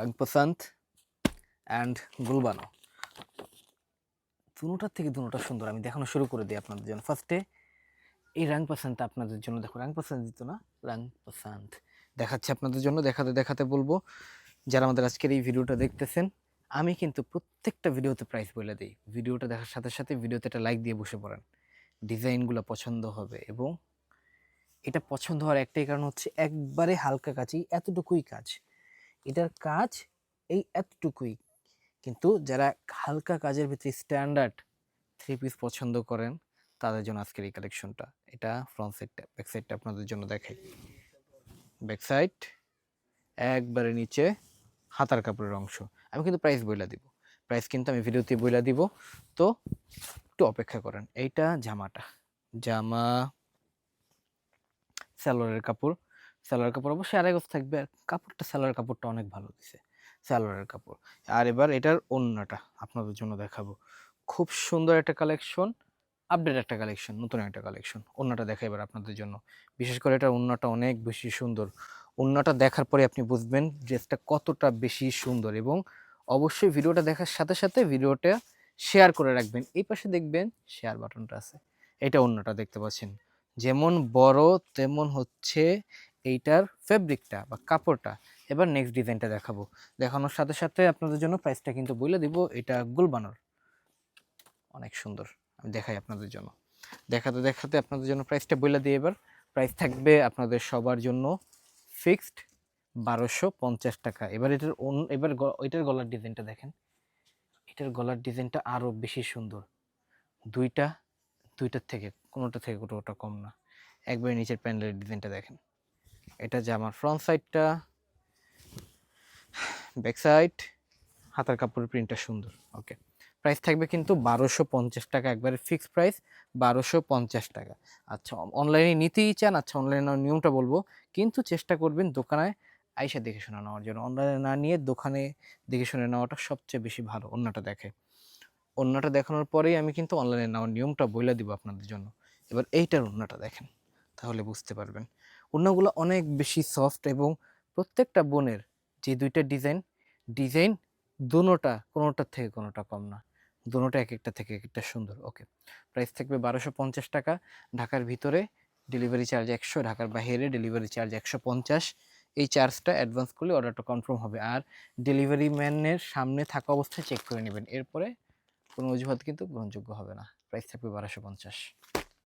রাংপাসান্ত and গুলবানো দুটার থেকে দুটা সুন্দর, আমি দেখানো শুরু করে দিই আপনাদের জন্য। ফার্স্টে এই রাং পাসান্ত আপনাদের জন্য, দেখো রাং পাসান্ত দিত না রাং পাসান্ত দেখাচ্ছি আপনাদের জন্য, দেখাতে দেখাতে বলব। যারা আমাদের আজকের এই ভিডিওটা দেখতেছেন, আমি কিন্তু প্রত্যেকটা ভিডিওতে প্রাইস বলে দিই। ভিডিওটা দেখার সাথে সাথে ভিডিওতে একটা লাইক দিয়ে বসে পড়েন। ডিজাইনগুলো পছন্দ হবে এবং এটা পছন্দ হওয়ার একটাই কারণ হচ্ছে, একবারে হালকা কাজই, এতটুকুই কাজ। এটার কাজ এই এতটুকুই। কিন্তু যারা হালকা কাজের ভিতরে স্ট্যান্ডার্ড থ্রি পিস পছন্দ করেন, তাদের জন্য আজকের এই কালেকশনটা এটা ফ্রন্ট সাইডটা ব্যাক সাইডটা আপনাদের জন্য দেখাই। ব্যাক সাইড একবারে নিচে হাতার কাপড়ের অংশ। আমি কিন্তু প্রাইস বইলা দিব। প্রাইস কিন্তু আমি ভিডিওতে বইলা দিব। তো একটু অপেক্ষা করেন। এইটা জামাটা। জামা স্যালোয়ারের কাপড়। স্যালোয়ার কাপড়, অবশ্যই আড়াই গজ থাকবে। আর কাপড়টা সালোয়ার কাপড়টা অনেক ভালো দিছে সালোয়ারের কাপড়। আর এবার এটার ওন্নাটা আপনাদের জন্য দেখাবো। খুব সুন্দর একটা কালেকশন আপডেট একটা কালেকশন নতুন একটা কালেকশন ওন্নাটা দেখা এবার আপনাদের জন্য। বিশেষ করে এটা ওন্নাটা অনেক বেশি সুন্দর। ওন্নাটা দেখার পরে আপনি বুঝবেন ড্রেসটা কতটা বেশি সুন্দর এবং অবশ্যই ভিডিওটা দেখার সাথে সাথে ভিডিওটা শেয়ার করে রাখবেন। এই পাশে দেখবেন শেয়ার বাটনটা আছে। এটা অন্যটা দেখতে পাচ্ছেন। যেমন বড়, তেমন হচ্ছে এইটার ফেব্রিকটা বা কাপড়টা এবার নেক্সট ডিজাইনটা দেখাবো। দেখানোর সাথে সাথে আপনাদের জন্য প্রাইসটা কিন্তু বলে দিব, এটা গুলবানোর। অনেক সুন্দর, আমি দেখাই আপনাদের জন্য। দেখাতে দেখাতে আপনাদের জন্য প্রাইসটা বলে দিই এবার। প্রাইস থাকবে আপনাদের সবার জন্য ফিক্সড বারোশো পঞ্চাশ টাকা। এবার এটার অন- এবার এটার গলার ডিজাইনটা দেখেন। এটার গলার ডিজাইনটা আরও বেশি সুন্দর। দুইটা, দুইটার থেকে কোনোটা থেকে কোনোটা কম না। একবারে নিচের প্যান্ডেলের ডিজাইনটা দেখেন। এটা যে আমার ফ্রন্ট সাইডটা ব্যাক সাইড হাতার কাপড়ের প্রিন্টটা সুন্দর ওকে প্রাইস থাকবে কিন্তু বারোশো পঞ্চাশ টাকা, একবারে ফিক্সড প্রাইস বারোশো পঞ্চাশ টাকা। আচ্ছা অনলাইনে নিতেই চান আচ্ছা অনলাইনে নিয়মটা বলব, কিন্তু চেষ্টা করবেন দোকানে আইসা দেখে শোনা নেওয়ার জন্য। অনলাইনে না নিয়ে দোকানে দেখে শুনে নেওয়াটা সবচেয়ে বেশি ভালো, অন্যটা দেখে। অন্যটা দেখানোর পরেই আমি কিন্তু অনলাইনে নেওয়ার নিয়মটা বলে দিব আপনাদের জন্য। এবার এইটার অন্যটা দেখেন, তাহলে বুঝতে পারবেন। অন্যগুলো অনেক বেশি সফট এবং প্রত্যেকটা বোনের যে দুইটা ডিজাইন ডিজাইন দুনোটা, কোনোটার থেকে কোনোটা কম না। দুনোটা এক একটা থেকে এক একটা সুন্দর, ওকে। প্রাইস থাকবে বারোশো পঞ্চাশ টাকা। ঢাকার ভিতরে ডেলিভারি চার্জ একশো, ঢাকার বাইরে ডেলিভারি চার্জ একশো পঞ্চাশ। এই চার্জটা অ্যাডভান্স করলে অর্ডারটা কনফার্ম হবে। আর ডেলিভারি ম্যানের সামনে থাকা অবস্থায় চেক করে নেবেন। এরপরে কোনো অজুহাত কিন্তু গ্রহণযোগ্য হবে না। প্রাইস থাকবে বারোশো পঞ্চাশ।